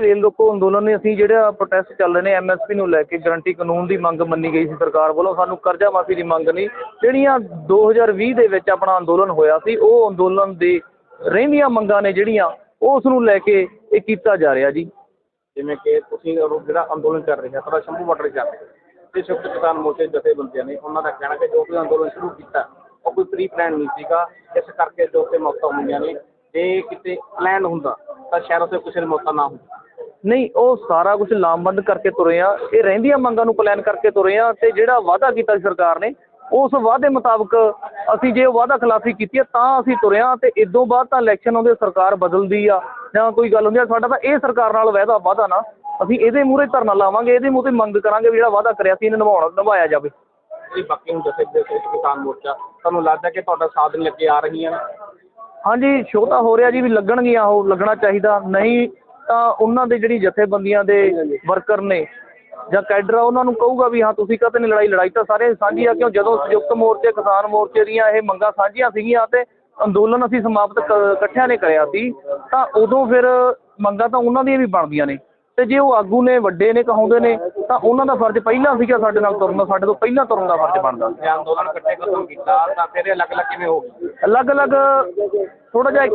Rail ਰੋਕੋ ਅੰਦੋਲਨ ਨੇ ਅਸੀਂ ਜਿਹੜਾ ਪ੍ਰੋਟੈਸਟ ਚੱਲ ਰਹੇ ਨੇ ਐਮਐਸਪੀ ਨੂੰ ਲੈ ਕੇ ਗਰੰਟੀ ਕਾਨੂੰਨ ਦੀ ਮੰਗ ਮੰਨੀ ਗਈ ਸੀ ਸਰਕਾਰ ਵੱਲੋਂ, ਸਾਨੂੰ ਕਰਜ਼ਾ ਮਾਫੀ ਦੀ ਮੰਗ ਨਹੀਂ। ਜਿਹੜੀਆਂ 2020 ਦੇ ਵਿੱਚ ਆਪਣਾ ਅੰਦੋਲਨ ਹੋਇਆ ਸੀ, ਉਹ ਅੰਦੋਲਨ ਦੇ ਰਹਿੰਦੀਆਂ ਮੰਗਾਂ ਨੇ ਜਿਹੜੀਆਂ, ਉਸ ਨੂੰ ਲੈ ਕੇ ਇਹ ਕੀਤਾ ਜਾ ਰਿਹਾ ਜੀ। ਜਿਵੇਂ ਕਿ ਤੁਸੀਂ ਜਿਹੜਾ ਅੰਦੋਲਨ ਕਰ ਰਹੇ ਹੋ ਤੁਹਾਡਾ ਸ਼ੰਭੂ ਬਾਰਡਰ ਚੱਲ ਰਿਹਾ। ਤੇ ਸੰਯੁਕਤ ਕਿਸਾਨ ਮੋਰਚੇ ਜਥੇਬੰਦੀਆਂ ਨੇ ਉਹਨਾਂ ਦਾ ਕਹਿਣਾ ਕਿ ਜੋ ਵੀ ਅੰਦੋਲਨ ਸ਼ੁਰੂ ਕੀਤਾ, ਉਹ ਕੋਈ ਪ੍ਰੀ ਪਲਾਨ ਨਹੀਂ ਸੀਗਾ। ਇਸ ਕਰਕੇ ਜੋ ਕਿ ਮੌਤਾਂ ਹੋਈਆਂ ਨੇ। ਜੇ ਕਿਤੇ ਪਲਾਨ ਹੁੰਦਾ, ਤਾਂ ਸ਼ਾਇਦ ਉੱਥੇ ਕਿਸੇ ਨੂੰ ਮੌਤਾਂ ਨਾ ਹੁੰਦੀ ਨਹੀਂ ਉਹ ਸਾਰਾ ਕੁਝ ਲਾਮਬੰਦ ਕਰਕੇ ਤੁਰੇ ਆ। ਇਹ ਰਹਿੰਦੀਆਂ ਮੰਗਾਂ ਨੂੰ ਪਲਾਨ ਕਰਕੇ ਤੁਰੇ ਆ ਤੇ ਜਿਹੜਾ ਵਾਅਦਾ ਕੀਤਾ ਸੀ ਸਰਕਾਰ ਨੇ ਉਸ ਵਾਅਦੇ ਮੁਤਾਬਕ ਅਸੀਂ ਜੇ ਉਹ ਵਾਅਦਾ ਖਿਲਾਫੀ ਕੀਤੀ ਆ ਤਾਂ ਅਸੀਂ ਤੁਰੇ ਆ ਤੇ ਇਦੋਂ ਬਾਅਦ ਤਾਂ ਇਲੈਕਸ਼ਨ ਆਉਂਦੇ ਸਰਕਾਰ ਬਦਲਦੀ ਆ ਜਾਂ ਕੋਈ ਗੱਲ ਹੁੰਦੀ ਆ। ਸਾਡਾ ਤਾਂ ਇਹ ਸਰਕਾਰ ਨਾਲ ਵਾਅਦਾ ਵਾਅਦਾ ਨਾ। ਅਸੀਂ ਇਹਦੇ ਮੂਹਰੇ ਧਰਨਾ ਲਾਵਾਂਗੇ ਇਹਦੇ ਮੂਹਰੇ ਮੰਗ ਕਰਾਂਗੇ ਵੀ ਜਿਹੜਾ ਵਾਅਦਾ ਕਰਿਆ ਸੀ ਇਹਨੂੰ ਨਿਭਾਉਣਾ ਨਿਭਾਇਆ ਜਾਵੇ। ਜੀ ਬਾਕੀ ਹੁਣ ਜਥੇ ਦੇ ਸੰਯੁਕਤ ਕਿਸਾਨ ਮੋਰਚਾ ਤੁਹਾਨੂੰ ਲੱਗਦਾ ਕਿ ਤੁਹਾਡਾ ਸਾਥ ਨਹੀਂ ਲੱਗੇ ਆ ਰਹੀਆਂ ਨੇ? ਹਾਂਜੀ ਸ਼ੋਅ ਤਾਂ ਹੋ ਰਿਹਾ ਜੀ ਵੀ ਲੱਗਣਗੀਆਂ ਉਹ ਲੱਗਣਾ ਚਾਹੀਦਾ। ਨਹੀਂ ਤਾਂ ਉਹਨਾਂ ਦੇ ਜਿਹੜੀ ਜਥੇਬੰਦੀਆਂ ਦੇ ਵਰਕਰ ਨੇ ਜਾਂ ਕੈਡਰ ਆ ਉਹਨਾਂ ਨੂੰ ਕਹੂਗਾ ਵੀ ਹਾਂ ਤੁਸੀਂ ਕਾਹਤੇ ਨਹੀਂ ਲੜਾਈ? ਲੜਾਈ ਤਾਂ ਸਾਰੇ ਸਾਂਝੀ ਆ ਕਿਉਂ? ਜਦੋਂ ਸੰਯੁਕਤ ਮੋਰਚੇ ਕਿਸਾਨ ਮੋਰਚੇ ਦੀਆਂ ਇਹ ਮੰਗਾਂ ਸਾਂਝੀਆਂ ਸੀਗੀਆਂ ਤੇ ਅੰਦੋਲਨ ਅਸੀਂ ਸਮਾਪਤ ਕ- ਇਕੱਠਿਆਂ ਨੇ ਕਰਿਆ ਸੀ ਤਾਂ ਉਦੋਂ ਫਿਰ ਮੰਗਾਂ ਤਾਂ ਉਹਨਾਂ ਦੀਆਂ ਵੀ ਬਣਦੀਆਂ ਨੇ। ਤੇ ਜੇ ਉਹ ਆਗੂ ਨੇ ਵੱਡੇ ਨੇ ਕਹਾਉਂਦੇ ਨੇ ਤਾਂ ਉਹਨਾਂ ਦਾ ਫਰਜ਼ ਪਹਿਲਾਂ ਸੀਗਾ ਸਾਡੇ ਨਾਲ ਤੁਰਨ ਦਾ ਸਾਡੇ ਤੋਂ ਪਹਿਲਾਂ ਤੁਰਨ ਦਾ ਫਰਜ਼ ਬਣਦਾ ਜੇ ਅੰਦੋਲਨ ਇਕੱਠੇ ਖਤਮ ਕੀਤਾ ਤਾਂ ਫਿਰ ਇਹ ਅਲੱਗ-ਅਲੱਗ ਕਿਵੇਂ ਹੋ ਗਈ? ਅਲੱਗ-ਅਲੱਗ ਥੋੜਾ ਜਿਹਾ ਇੱਕ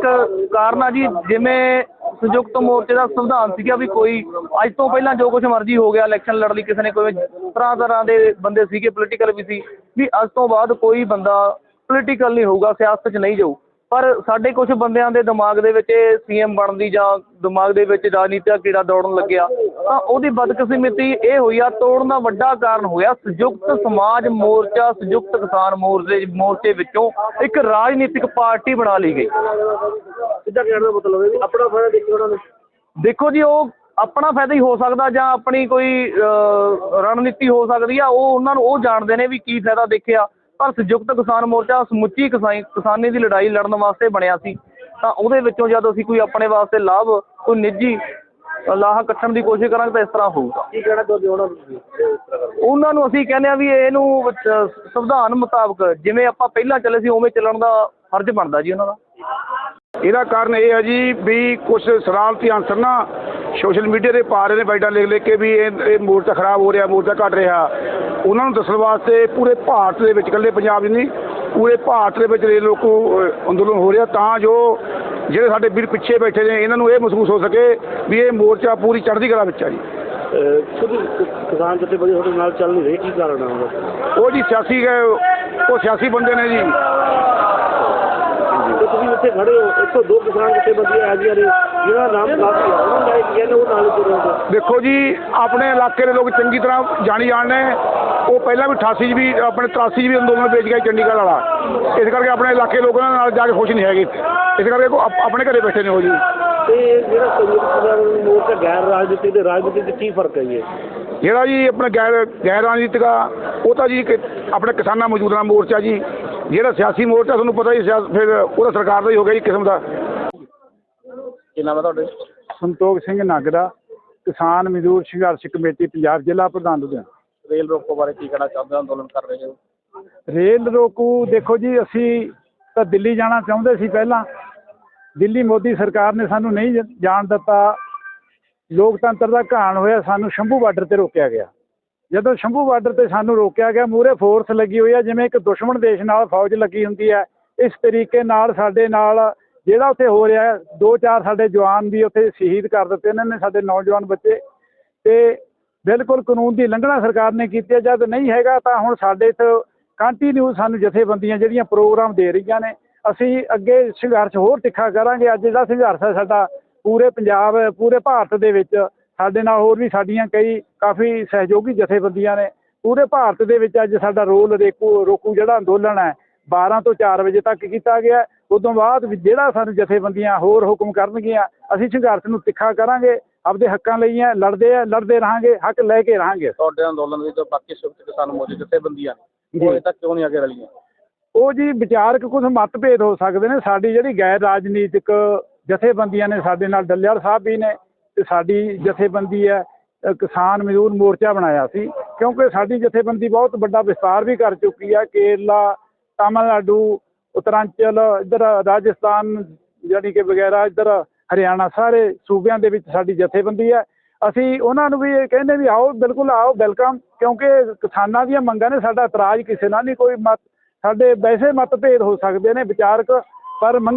ਕਾਰਨ ਆ ਜੀ ਜਿਵੇਂ ਸੰਯੁਕਤ ਮੋਰਚੇ ਦਾ ਸੰਵਿਧਾਨ ਸੀਗਾ ਵੀ ਕੋਈ, ਅੱਜ ਤੋਂ ਪਹਿਲਾਂ ਜੋ ਕੁਝ ਮਰਜ਼ੀ ਹੋ ਗਿਆ ਇਲੈਕਸ਼ਨ ਲੜ ਲਈ ਕਿਸੇ ਨੇ, ਕੋਈ ਤਰ੍ਹਾਂ ਤਰ੍ਹਾਂ ਦੇ ਬੰਦੇ ਸੀਗੇ ਪੋਲੀਟੀਕਲ ਵੀ ਸੀ, ਵੀ ਅੱਜ ਤੋਂ ਬਾਅਦ ਕੋਈ ਬੰਦਾ ਪੋਲੀਟੀਕਲ ਨਹੀਂ ਹੋਊਗਾ, ਸਿਆਸਤ 'ਚ ਨਹੀਂ ਜਾਊ। ਪਰ ਸਾਡੇ ਕੁਝ ਬੰਦਿਆਂ ਦੇ ਦਿਮਾਗ ਦੇ ਵਿੱਚ ਸੀਐਮ ਬਣਨ ਦੀ ਜਾਂ ਦਿਮਾਗ ਦੇ ਵਿੱਚ ਰਾਜਨੀਤਿਕ ਕੀੜਾ ਦੌੜਨ ਲੱਗਿਆ ਤਾਂ ਉਹਦੀ ਬਦਕਿਸਮਤੀ ਇਹ ਹੋਈ ਆ ਤੋੜਨ ਦਾ ਵੱਡਾ ਕਾਰਨ ਹੋਇਆ। ਸੰਯੁਕਤ ਸਮਾਜ ਮੋਰਚਾ ਸੰਯੁਕਤ ਕਿਸਾਨ ਮੋਰਚੇ ਮੋਰਚੇ ਵਿੱਚੋਂ ਇੱਕ ਰਾਜਨੀਤਿਕ ਪਾਰਟੀ ਬਣਾ ਲਈ ਗਈ। ਸਿੱਧਾ ਕਹਿਣ ਦਾ ਮਤਲਬ ਹੈ ਆਪਣਾ ਫਾਇਦਾ ਦੇਖੀ ਉਹਨਾਂ ਨੇ? ਦੇਖੋ ਜੀ ਉਹ ਆਪਣਾ ਫਾਇਦਾ ਹੀ ਹੋ ਸਕਦਾ ਜਾਂ ਆਪਣੀ ਕੋਈ ਅਹ, ਰਣਨੀਤੀ ਹੋ ਸਕਦੀ ਆ ਉਹ ਉਹਨਾਂ ਨੂੰ ਉਹ ਜਾਣਦੇ ਨੇ ਵੀ ਕੀ ਫਾਇਦਾ ਦੇਖਿਆ। ਪਰ ਸੰਯੁਕਤ ਕਿਸਾਨ ਮੋਰਚਾ ਸਮੁੱਚੀ ਕਿਸਾਈ ਕਿਸਾਨੀ ਦੀ ਲੜਾਈ ਲੜਨ ਵਾਸਤੇ ਬਣਿਆ ਸੀ। ਤਾਂ ਉਹਦੇ ਵਿੱਚੋਂ ਜਦ ਅਸੀਂ ਕੋਈ ਆਪਣੇ ਵਾਸਤੇ ਲਾਭ ਕੋਈ ਨਿੱਜੀ ਲਾਹਾ ਕੱਟਣ ਦੀ ਕੋਸ਼ਿਸ਼ ਕਰਾਂਗੇ ਤਾਂ ਇਸ ਤਰ੍ਹਾਂ ਹੋਊਗਾ। ਕੀ ਕਹਿਣਾ ਚਾਹੁੰਦੇ ਉਹਨਾਂ ਨੂੰ? ਉਹਨਾਂ ਨੂੰ ਅਸੀਂ ਕਹਿੰਦੇ ਆ ਵੀ ਇਹਨੂੰ ਸੰਵਿਧਾਨ ਮੁਤਾਬਕ ਜਿਵੇਂ ਆਪਾਂ ਪਹਿਲਾਂ ਚੱਲੇ ਸੀ ਉਵੇਂ ਚੱਲਣ ਦਾ ਫਰਜ਼ ਬਣਦਾ ਜੀ ਉਹਨਾਂ ਦਾ। ਇਹਦਾ ਕਾਰਨ ਇਹ ਹੈ ਜੀ ਵੀ ਕੁਝ ਸਰਾਰਤੀ ਅਨਸਰ ਨਾ ਸੋਸ਼ਲ ਮੀਡੀਆ ਤੇ ਪਾ ਰਹੇ ਨੇ ਬਾਈਟਾਂ ਲਿਖ ਲਿਖ ਕੇ ਵੀ ਇਹ ਇਹ ਮੋਰਚਾ ਖਰਾਬ ਹੋ ਰਿਹਾ ਮੋਰਚਾ ਘਟ ਰਿਹਾ। ਉਹਨਾਂ ਨੂੰ ਦੱਸਣ ਵਾਸਤੇ ਪੂਰੇ ਭਾਰਤ ਦੇ ਵਿੱਚ ਇਕੱਲੇ ਪੰਜਾਬ 'ਚ ਨਹੀਂ ਪੂਰੇ ਭਾਰਤ ਦੇ ਵਿੱਚ ਰੇਲ ਰੋਕੋ ਅੰਦੋਲਨ ਹੋ ਰਿਹਾ ਤਾਂ ਜੋ ਜਿਹੜੇ ਸਾਡੇ ਵੀਰ ਪਿੱਛੇ ਬੈਠੇ ਨੇ ਇਹਨਾਂ ਨੂੰ ਇਹ ਮਹਿਸੂਸ ਹੋ ਸਕੇ ਵੀ ਇਹ ਮੋਰਚਾ ਪੂਰੀ ਚੜ੍ਹਦੀ ਕਲਾ ਵਿੱਚ ਆ ਜੀ। ਕਿਸਾਨ ਜਥੇਬੰਦੀ ਤੁਹਾਡੇ ਨਾਲ ਚੱਲ ਨਹੀਂ ਰਹੀ ਕੀ ਕਾਰਨ ਹੈ ਉਹ ਜੀ ਸਿਆਸੀ ਗਏ ਉਹ ਸਿਆਸੀ ਬੰਦੇ ਨੇ ਜੀ। ਤੁਸੀਂ ਖੜੇ ਹੋ 102 ਕਿਸਾਨ ਜਥੇਬੰਦੀਆਂ ਆ ਗਈਆਂ ਨੇ ਜਿਹਨਾਂ ਦਾ ਨਾਮ ਕਾਫੀ ਆ ਉਹਨਾਂ ਦਾ ਕੀ ਨੇ ਉਹ ਨਾਲ ਜੁੜੇ ਹੋ ਦੇਖੋ ਜੀ ਆਪਣੇ ਇਲਾਕੇ ਦੇ ਲੋਕ ਚੰਗੀ ਤਰ੍ਹਾਂ ਜਾਣੀ ਜਾਣਦੇ ਉਹ ਪਹਿਲਾਂ ਵੀ 88 'ਚ ਵੀ ਆਪਣੇ 83 'ਚ ਵੀ ਅੰਦੋਲਨ ਵੇਚ ਗਿਆ ਚੰਡੀਗੜ੍ਹ ਵਾਲਾ। ਇਸ ਕਰਕੇ ਆਪਣੇ ਇਲਾਕੇ ਲੋਕਾਂ ਨਾਲ ਜਾ ਕੇ ਖੁਸ਼ ਨਹੀਂ ਹੈਗੇ। ਇਸ ਕਰਕੇ ਆਪ- ਆਪਣੇ ਘਰੇ ਬੈਠੇ ਨੇ ਉਹ ਜੀ। ਤੇ ਜਿਹੜਾ ਸੰਯੁਕਤ ਮੋਰਚਾ ਗੈਰ ਰਾਜਨੀਤੀ ਤੇ ਰਾਜਨੀਤੀ ਚ ਕੀ ਫ਼ਰਕ ਹੈ ਇਹ ਜਿਹੜਾ ਜੀ ਆਪਣਾ ਗੈਰ ਗੈਰ ਰਾਜਨੀਤਿਕ ਆ ਉਹ ਤਾਂ ਜੀ ਕਿ ਆਪਣੇ ਕਿਸਾਨਾਂ ਮਜ਼ਦੂਰਾਂ ਮੋਰਚਾ ਜੀ। ਜਿਹੜਾ ਸਿਆਸੀ ਮੋਰਚਾ ਤੁਹਾਨੂੰ ਪਤਾ ਹੀ ਸਿਆ- ਫਿਰ ਉਹਦਾ ਸਰਕਾਰ ਦਾ ਹੀ ਹੋ ਗਿਆ ਜੀ ਕਿਸਮ ਦਾ। ਕੀ ਨਾਮ ਹੈ ਤੁਹਾਡੇ ਸੰਤੋਖ ਸਿੰਘ ਨਾਗਰਾ ਕਿਸਾਨ ਮਜ਼ਦੂਰ ਸੰਘਰਸ਼ ਕਮੇਟੀ ਪੰਜਾਬ ਜ਼ਿਲ੍ਹਾ ਪ੍ਰਧਾਨ ਲੁਧਿਆਣਾ। ਰੇਲ ਰੋਕੋ ਬਾਰੇ ਕੀ ਕਹਿਣਾ ਚਾਹੁੰਦੇ ਹੋ? ਅੰਦੋਲਨ ਕਰ ਰਹੇ ਹੋ। ਰੇਲ ਰੋਕੂ, ਦੇਖੋ ਜੀ, ਅਸੀਂ ਤਾਂ ਦਿੱਲੀ ਜਾਣਾ ਚਾਹੁੰਦੇ ਸੀ ਪਹਿਲਾਂ। ਦਿੱਲੀ ਮੋਦੀ ਸਰਕਾਰ ਨੇ ਸਾਨੂੰ ਨਹੀਂ ਜਾਣ ਦਿੱਤਾ। ਲੋਕਤੰਤਰ ਦਾ ਘਾਣ ਹੋਇਆ, ਸਾਨੂੰ ਸ਼ੰਭੂ ਬਾਰਡਰ ਤੇ ਰੋਕਿਆ ਗਿਆ। ਜਦੋਂ ਸ਼ੰਭੂ ਬਾਰਡਰ ਤੇ ਸਾਨੂੰ ਰੋਕਿਆ ਗਿਆ ਮੂਰੇ ਫੋਰਸ ਲੱਗੀ ਹੋਈ ਹੈ ਜਿਵੇਂ ਇੱਕ ਦੁਸ਼ਮਣ ਦੇਸ਼ ਨਾਲ ਫੌਜ ਲੱਗੀ ਹੁੰਦੀ ਹੈ ਇਸ ਤਰੀਕੇ ਨਾਲ ਸਾਡੇ ਨਾਲ ਜਿਹੜਾ ਉੱਥੇ ਹੋ ਰਿਹਾ, ਦੋ ਚਾਰ ਸਾਡੇ ਜਵਾਨ ਵੀ ਉੱਥੇ ਸ਼ਹੀਦ ਕਰ ਦਿੱਤੇ ਇਹਨਾਂ ਨੇ ਸਾਡੇ ਨੌਜਵਾਨ ਬੱਚੇ। ਤੇ ਬਿਲਕੁਲ ਕਾਨੂੰਨ ਦੀ ਲੰਘਣਾ ਸਰਕਾਰ ਨੇ ਕੀਤੀ ਹੈ। ਜਦ ਨਹੀਂ ਹੈਗਾ ਤਾਂ ਹੁਣ ਸਾਡੇ ਇੱਥੇ ਕੰਟੀਨਿਊ ਸਾਨੂੰ ਜਥੇਬੰਦੀਆਂ ਜਿਹੜੀਆਂ ਪ੍ਰੋਗਰਾਮ ਦੇ ਰਹੀਆਂ ਨੇ, ਅਸੀਂ ਅੱਗੇ ਸੰਘਰਸ਼ ਹੋਰ ਤਿੱਖਾ ਕਰਾਂਗੇ। ਅੱਜ ਜਿਹੜਾ ਸੰਘਰਸ਼ ਹੈ ਸਾਡਾ ਪੂਰੇ ਪੰਜਾਬ, ਪੂਰੇ ਭਾਰਤ ਦੇ ਵਿੱਚ, ਸਾਡੇ ਨਾਲ ਹੋਰ ਵੀ ਸਾਡੀਆਂ ਕਈ ਕਾਫੀ ਸਹਿਯੋਗੀ ਜਥੇਬੰਦੀਆਂ ਨੇ। ਪੂਰੇ ਭਾਰਤ ਦੇ ਵਿੱਚ ਅੱਜ ਸਾਡਾ ਰੋਲ ਰੇਕੂ, ਰੋਕੂ ਜਿਹੜਾ ਅੰਦੋਲਨ ਹੈ 12 ਤੋਂ 4 ਵਜੇ ਤੱਕ ਕੀਤਾ ਗਿਆ। ਹੈ। ਉਦੋਂ ਬਾਅਦ ਵੀ ਜਿਹੜਾ ਸਾਨੂੰ ਜਥੇਬੰਦੀਆਂ ਹੋਰ ਹੁਕਮ ਕਰਨਗੀਆਂ, ਅਸੀਂ ਸੰਘਰਸ਼ ਨੂੰ ਤਿੱਖਾ ਕਰਾਂਗੇ। ਆਪਦੇ ਹੱਕਾਂ ਲਈ ਹੈ ਲੜਦੇ ਆ ਲੜਦੇ ਰਹਾਂਗੇ ਹੱਕ ਲੈ ਕੇ ਰਹਾਂਗੇ। ਤੁਹਾਡੇ ਅੰਦੋਲਨ ਵਿੱਚ ਬਾਕੀ ਸੰਯੁਕਤ ਕਿਸਾਨ ਮੋਰਚੇ ਜਥੇਬੰਦੀਆਂ ਨੇ ਉਹ ਅਜੇ ਤੱਕ ਕਿਉਂ ਨਹੀਂ ਅੱਗੇ ਰਲੀਆਂ? ਉਹ ਜੀ ਵਿਚਾਰਕ ਕੁਝ ਮਤਭੇਦ ਹੋ ਸਕਦੇ ਨੇ। ਸਾਡੀ ਜਿਹੜੀ ਗੈਰ ਰਾਜਨੀਤਿਕ ਜਥੇਬੰਦੀਆਂ ਨੇ ਸਾਡੇ ਨਾਲ ਡੱਲੇਵਾਲ ਸਾਹਿਬ ਵੀ ਨੇ ਤੇ ਸਾਡੀ ਜਥੇਬੰਦੀ ਹੈ ਕਿਸਾਨ ਮਜ਼ਦੂਰ ਮੋਰਚਾ ਬਣਾਇਆ ਸੀ। ਕਿਉਂਕਿ ਸਾਡੀ ਜਥੇਬੰਦੀ ਬਹੁਤ ਵੱਡਾ ਵਿਸਤਾਰ ਵੀ ਕਰ ਚੁੱਕੀ ਹੈ। ਕੇਰਲਾ ਤਾਮਿਲਨਾਡੂ ਉੱਤਰਾਂਚਲ ਇੱਧਰ ਰਾਜਸਥਾਨ ਜਾਣੀ ਕਿ ਵਗੈਰਾ ਇੱਧਰ ਹਰਿਆਣਾ ਸਾਰੇ ਸੂਬਿਆਂ ਦੇ ਵਿੱਚ ਸਾਡੀ ਜਥੇਬੰਦੀ ਹੈ। ਅਸੀਂ ਉਹਨਾਂ ਨੂੰ ਵੀ ਇਹ ਕਹਿੰਦੇ ਵੀ ਆਓ, ਬਿਲਕੁਲ ਆਓ, ਵੈਲਕਮ, ਕਿਉਂਕਿ ਕਿਸਾਨਾਂ ਦੀਆਂ ਮੰਗਾਂ ਨੇ ਸਾਡਾ ਇਤਰਾਜ਼ ਕਿਸੇ ਨਾਲ ਨਹੀਂ, ਕੋਈ ਮਤ, ਸਾਡੇ ਵੈਸੇ ਮਤਭੇਦ ਹੋ ਸਕਦੇ ਨੇ ਵਿਚਾਰਕ, ਪਰ ਮੰਗਾਂ